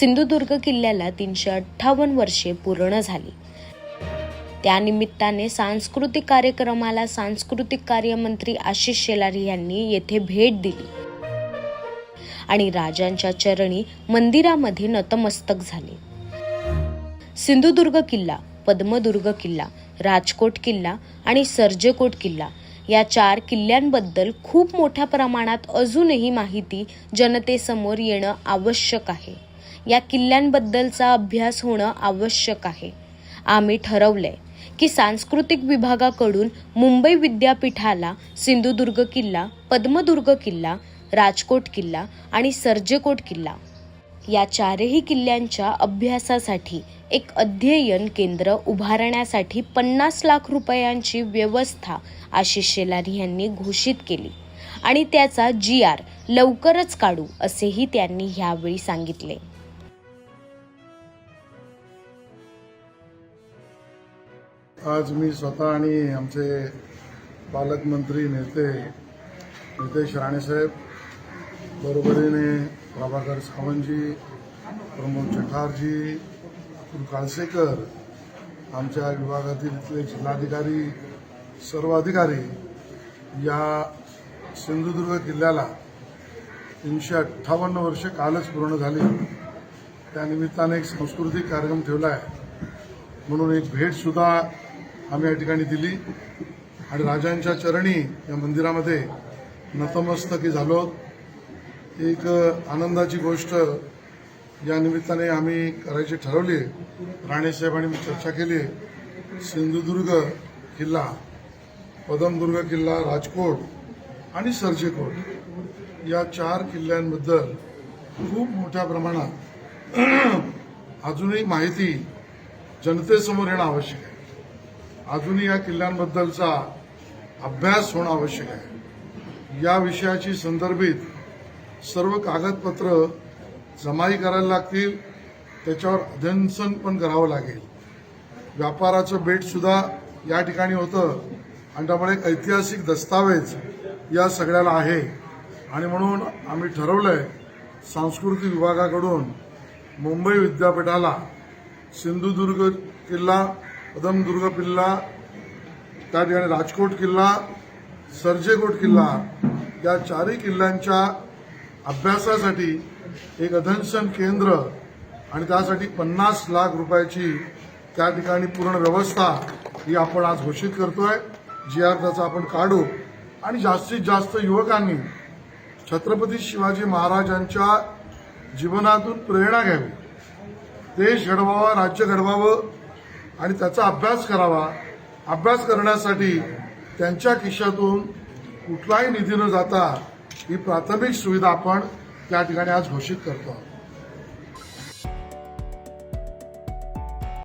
सिंधुदुर्ग किल्ल्याला तीनशे अठ्ठावन्न वर्षे पूर्ण झाली. त्यानिमित्ताने सांस्कृतिक कार्यक्रमाला सांस्कृतिक कार्यमंत्री आशिष शेलारी यांनी येथे भेट दिली. आणि राजांच्या चरणी मंदिरामध्ये नतमस्तक झाले. सिंधुदुर्ग किल्ला पद्मदुर्ग किल्ला राजकोट किल्ला आणि सर्जेकोट किल्ला या चार किल्ल्यांबद्दल खूप मोठ्या प्रमाणात अजूनही माहिती जनतेसमोर येणं आवश्यक आहे. या किल्ल्यांबद्दलचा अभ्यास होणं आवश्यक आहे. आम्ही ठरवलंय की सांस्कृतिक विभागाकडून मुंबई विद्यापीठाला सिंधुदुर्ग किल्ला पद्मदुर्ग किल्ला राजकोट किल्ला आणि सर्जेकोट किल्ला. या चारही किल्ल्यांच्या अभ्यासासाठी एक अध्ययन केंद्र उभारण्यासाठी पन्नास लाख रुपयांची व्यवस्था आशिष शेलारी यांनी घोषित केली आणि त्याचा जी आर लवकरच काढू असेही त्यांनी ह्यावेळी सांगितले. आज मी स्वतः आणि आमचे पालकमंत्री नेते नितेश राणेसाहेब बरोबरीने प्रभाकर सावंतजी प्रमोद चठारजी अतुल काळसेकर आमच्या विभागातील इथले जिल्हाधिकारी सर्व अधिकारी या सिंधुदुर्ग किल्ल्याला तीनशे अठ्ठावन्न वर्षे कालच पूर्ण झाली. त्यानिमित्ताने एक सांस्कृतिक कार्यक्रम ठेवला आहे. म्हणून एक भेटसुद्धा आम्ही या ठिकाणी दिली. आणि राजांच्या चरणी या मंदिरामध्ये नतमस्तकी झालो. एक आनंदाची गोष्ट या निमित्ताने आम्ही करायची ठरवली. राणेसाहेबांनी मी चर्चा केली. सिंधुदुर्ग किल्ला पदमदुर्ग किल्ला राजकोट आणि सर्जेकोट या चार किल्ल्यांबद्दल खूप मोठ्या प्रमाणात अजूनही माहिती जनतेसमोर येणं आवश्यक आहे. अजूनही या किल्ल्यांबद्दलचा अभ्यास होणं आवश्यक आहे. या विषयाची संदर्भित सर्व कागदपत्र जमाई करायला लागतील त्याच्यावर अध्ययन पण करावं लागेल. व्यापाराचं बेटसुद्धा या ठिकाणी होतं. आणि त्यामुळे एक ऐतिहासिक दस्तावेज या सगळ्याला आहे. आणि म्हणून आम्ही ठरवलं आहे सांस्कृतिक विभागाकडून मुंबई विद्यापीठाला सिंधुदुर्ग किल्ला पदमदुर्ग किल्ला त्या ठिकाणी राजकोट किल्ला सर्जेकोट किल्ला या चारही किल्ल्यांच्या अभ्यासासाठी एक अधनशन केंद्र आणि त्यासाठी पन्नास लाख रुपयाची त्या ठिकाणी पूर्ण व्यवस्था ही आपण आज घोषित करतोय जी आर त्याचा आपण काढू. आणि जास्तीत जास्त युवकांनी छत्रपती शिवाजी महाराजांच्या जीवनातून प्रेरणा घ्यावी. देश घडवावा राज्य घडवावं आणि त्याचा अभ्यास करावा. अभ्यास करण्यासाठी त्यांच्या खिशातून कुठलाही निधी न जाता ही प्राथमिक सुविधा आपण त्या ठिकाणी आज घोषित करतो. आहोत